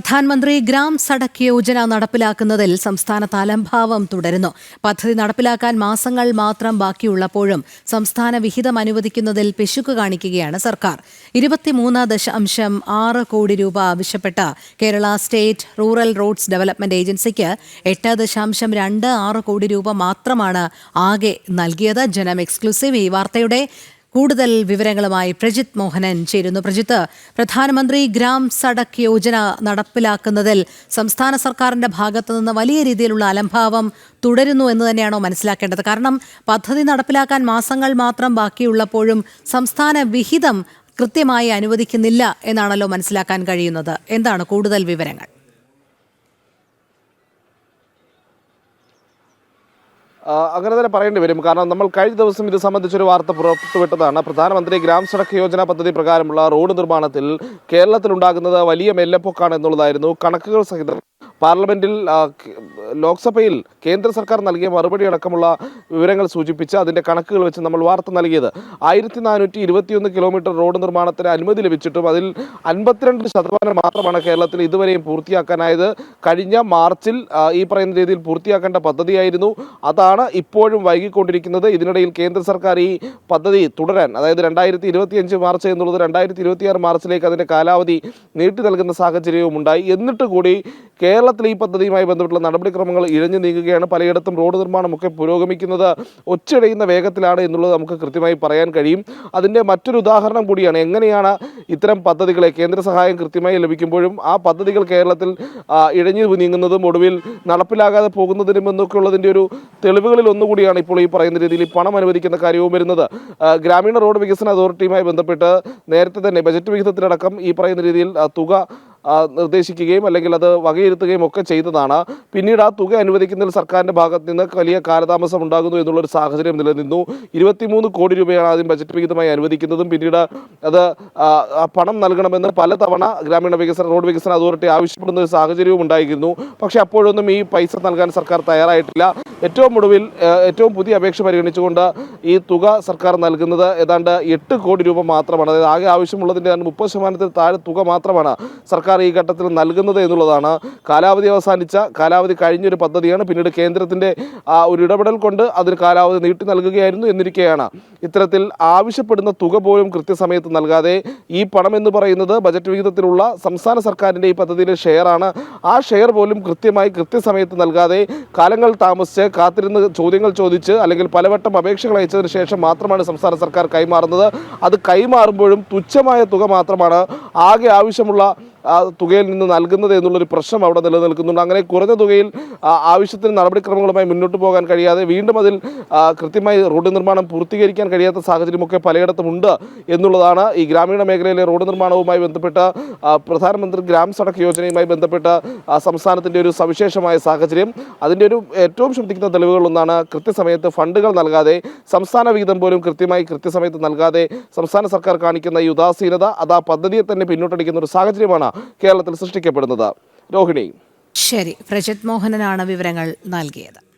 പ്രധാനമന്ത്രി ഗ്രാം സഡക് യോജന നടപ്പിലാക്കുന്നതിൽ സംസ്ഥാനത്ത് അലംഭാവം തുടരുന്നു. പദ്ധതി നടപ്പിലാക്കാൻ മാസങ്ങൾ മാത്രം ബാക്കിയുള്ളപ്പോഴും സംസ്ഥാന വിഹിതം അനുവദിക്കുന്നതിൽ പിശുക്ക് കാണിക്കുകയാണ് സർക്കാർ. ഇരുപത്തിമൂന്ന് ദശാംശം ആറ് കോടി രൂപ ആവശ്യപ്പെട്ട Kerala state rural roads development ഏജൻസിക്ക് എട്ട് ദശാംശം രണ്ട് ആറ് കോടി രൂപ മാത്രമാണ് ആകെ നൽകിയത്. ജനം എക്സ്ക്ലൂസീവ് ഈ വാർത്തയുടെ കൂടുതൽ വിവരങ്ങളുമായി പ്രജിത് മോഹനൻ ചേരുന്നു. പ്രജിത്ത് പ്രധാനമന്ത്രി ഗ്രാം സഡക് യോജന നടപ്പിലാക്കുന്നതിൽ സംസ്ഥാന സർക്കാരിന്റെ ഭാഗത്തു നിന്ന് വലിയ രീതിയിലുള്ള അലംഭാവം തുടരുന്നു എന്ന് തന്നെയാണോ മനസ്സിലാക്കേണ്ടത്? കാരണം പദ്ധതി നടപ്പിലാക്കാൻ മാസങ്ങൾ മാത്രം ബാക്കിയുള്ളപ്പോഴും സംസ്ഥാന വിഹിതം കൃത്യമായി അനുവദിക്കുന്നില്ല എന്നാണല്ലോ മനസ്സിലാക്കാൻ കഴിയുന്നത്. എന്താണ് കൂടുതൽ വിവരങ്ങൾ? അങ്ങനെ തന്നെ പറയേണ്ടി വരും. കാരണം നമ്മൾ കഴിഞ്ഞ ദിവസം ഇത് സംബന്ധിച്ചൊരു വാർത്ത പുറത്തുവിട്ടതാണ്. പ്രധാനമന്ത്രി ഗ്രാം സഡക് യോജന പദ്ധതി പ്രകാരമുള്ള റോഡ് നിർമ്മാണത്തിൽ കേരളത്തിലുണ്ടാകുന്നത് വലിയ മെല്ലപ്പൊക്കാണ് എന്നുള്ളതായിരുന്നു കണക്കുകൾ സഹിതം. പാർലമെന്റിൽ ലോക്സഭയിൽ കേന്ദ്ര സർക്കാർ നൽകിയ മറുപടി അടക്കമുള്ള വിവരങ്ങൾ സൂചിപ്പിച്ച് അതിന്റെ കണക്കുകൾ വെച്ച് നമ്മൾ വാർത്ത നൽകിയത്. ആയിരത്തി നാനൂറ്റി ഇരുപത്തിയൊന്ന് കിലോമീറ്റർ റോഡ് നിർമ്മാണത്തിന് അനുമതി ലഭിച്ചിട്ടും അതിൽ അൻപത്തിരണ്ട് ശതമാനം മാത്രമാണ് കേരളത്തിൽ ഇതുവരെയും പൂർത്തിയാക്കാനായത്. കഴിഞ്ഞ മാർച്ചിൽ ഈ പറയുന്ന രീതിയിൽ പൂർത്തിയാക്കേണ്ട പദ്ധതിയായിരുന്നു. അതാണ് ഇപ്പോഴും വൈകിക്കൊണ്ടിരിക്കുന്നത്. ഇതിനിടയിൽ കേന്ദ്ര സർക്കാർ ഈ പദ്ധതി തുടരാൻ അതായത് രണ്ടായിരത്തി ഇരുപത്തിയഞ്ച് മാർച്ച് എന്നുള്ളത് രണ്ടായിരത്തി ഇരുപത്തിയാറ് മാർച്ചിലേക്ക് അതിന്റെ കാലാവധി നീട്ടി നൽകുന്ന സാഹചര്യവും ഉണ്ടായി എന്നിട്ട് കൂടി കേരളത്തിൽ ഈ പദ്ധതിയുമായി ബന്ധപ്പെട്ടുള്ള നടപടിക്രമങ്ങൾ ഇഴഞ്ഞു നീങ്ങുകയാണ്. പലയിടത്തും റോഡ് നിർമ്മാണമൊക്കെ പുരോഗമിക്കുന്നത് ഒച്ചടയുന്ന വേഗത്തിലാണ് എന്നുള്ളത് നമുക്ക് കൃത്യമായി പറയാൻ കഴിയും. അതിന്റെ മറ്റൊരു ഉദാഹരണം കൂടിയാണ് എങ്ങനെയാണ് ഇത്തരം പദ്ധതികളെ കേന്ദ്ര സഹായം കൃത്യമായി ലഭിക്കുമ്പോഴും ആ പദ്ധതികൾ കേരളത്തിൽ ഇഴഞ്ഞു നീങ്ങുന്നതും ഒടുവിൽ നടപ്പിലാകാതെ പോകുന്നതിനും എന്നൊക്കെ ഉള്ളതിന്റെ ഒരു തെളിവുകളിൽ ഒന്നുകൂടിയാണ് ഇപ്പോൾ ഈ പറയുന്ന രീതിയിൽ പണം അനുവദിക്കുന്ന കാര്യവും വരുന്നത്. ഗ്രാമീണ റോഡ് വികസന അതോറിറ്റിയുമായി ബന്ധപ്പെട്ട് നേരത്തെ തന്നെ ബജറ്റ് വിഹിതത്തിലടക്കം ഈ പറയുന്ന രീതിയിൽ തുക നിർദ്ദേശിക്കുകയും അല്ലെങ്കിൽ അത് വകയിരുത്തുകയും ഒക്കെ ചെയ്തതാണ്. പിന്നീട് ആ തുക അനുവദിക്കുന്നതിൽ സർക്കാരിന്റെ ഭാഗത്ത് നിന്ന് വലിയ കാലതാമസം ഉണ്ടാകുന്നു എന്നുള്ളൊരു സാഹചര്യം നിലനിന്നു. ഇരുപത്തിമൂന്ന് കോടി രൂപയാണ് ആദ്യം ബജറ്റ് വിഹിതമായി അനുവദിക്കുന്നതും പിന്നീട് അത് പണം നൽകണമെന്ന് പലതവണ ഗ്രാമീണ വികസന റോഡ് വികസന അതോറിറ്റി ആവശ്യപ്പെടുന്ന ഒരു സാഹചര്യവും ഉണ്ടായിരുന്നു. പക്ഷേ അപ്പോഴൊന്നും ഈ പൈസ നൽകാൻ സർക്കാർ തയ്യാറായിട്ടില്ല. ഏറ്റവും ഒടുവിൽ ഏറ്റവും പുതിയ അപേക്ഷ പരിഗണിച്ചുകൊണ്ട് ഈ തുക സർക്കാർ നൽകുന്നത് ഏതാണ്ട് എട്ട് കോടി രൂപ മാത്രമാണ്. അതായത് ആകെ ആവശ്യമുള്ളതിന്റെ മുപ്പത് ശതമാനത്തിൽ താഴെ തുക മാത്രമാണ് സർക്കാർ ഈ ഘട്ടത്തിൽ നൽകുന്നത് എന്നുള്ളതാണ്. കാലാവധി അവസാനിച്ച കാലാവധി കഴിഞ്ഞൊരു പദ്ധതിയാണ്. പിന്നീട് കേന്ദ്രത്തിന്റെ ഒരു ഇടപെടൽ കൊണ്ട് അതിന് കാലാവധി നീട്ടി നൽകുകയായിരുന്നു എന്നിരിക്കെയാണ്. ഇത്തരത്തിൽ ആവശ്യപ്പെടുന്ന തുക പോലും കൃത്യസമയത്ത് നൽകാതെ ഈ പണം എന്ന് പറയുന്നത് ബജറ്റ് വിഹിതത്തിലുള്ള സംസ്ഥാന സർക്കാരിന്റെ ഈ പദ്ധതിയിലെ ഷെയറാണ്. ആ ഷെയർ പോലും കൃത്യമായി കൃത്യസമയത്ത് നൽകാതെ കാലങ്ങൾ താമസിച്ച് കാത്തിരുന്ന് ചോദ്യങ്ങൾ ചോദിച്ച് അല്ലെങ്കിൽ പലവട്ടം അപേക്ഷകൾ അയച്ചതിന് ശേഷം മാത്രമാണ് സംസ്ഥാന സർക്കാർ കൈമാറുന്നത്. അത് കൈമാറുമ്പോഴും തുച്ഛമായ തുക മാത്രമാണ്. ആകെ ആവശ്യമുള്ള ആ തുകയിൽ നിന്ന് നൽകുന്നത് എന്നുള്ളൊരു പ്രശ്നം അവിടെ നിലനിൽക്കുന്നുണ്ട്. അങ്ങനെ കുറഞ്ഞ തുകയിൽ ആവശ്യത്തിന് നടപടിക്രമങ്ങളുമായി മുന്നോട്ട് പോകാൻ കഴിയാതെ വീണ്ടും അതിൽ കൃത്യമായി റോഡ് നിർമ്മാണം പൂർത്തീകരിക്കാൻ കഴിയാത്ത സാഹചര്യമൊക്കെ പലയിടത്തും ഉണ്ട് എന്നുള്ളതാണ് ഈ ഗ്രാമീണ മേഖലയിലെ റോഡ് നിർമ്മാണവുമായി ബന്ധപ്പെട്ട പ്രധാനമന്ത്രി ഗ്രാം സടക്ക് യോജനയുമായി ബന്ധപ്പെട്ട സംസ്ഥാനത്തിന്റെ ഒരു സവിശേഷമായ സാഹചര്യം. അതിന്റെ ഒരു ഏറ്റവും ശ്രദ്ധിക്കുന്ന തെളിവുകളൊന്നാണ് കൃത്യസമയത്ത് ഫണ്ടുകൾ നൽകാതെ സംസ്ഥാന വിഹിതം പോലും കൃത്യമായി കൃത്യസമയത്ത് നൽകാതെ സംസ്ഥാന സർക്കാർ കാണിക്കുന്ന ഈ ഉദാസീനത അത് ആ പദ്ധതിയെ തന്നെ പിന്നോട്ടടിക്കുന്ന ഒരു സാഹചര്യമാണ് കേരളത്തിൽ സൃഷ്ടിക്കപ്പെടുന്നത്. രോഹിണി. ശരി പ്രജിത് മോഹനനാണ് വിവരങ്ങൾ നൽകിയത്.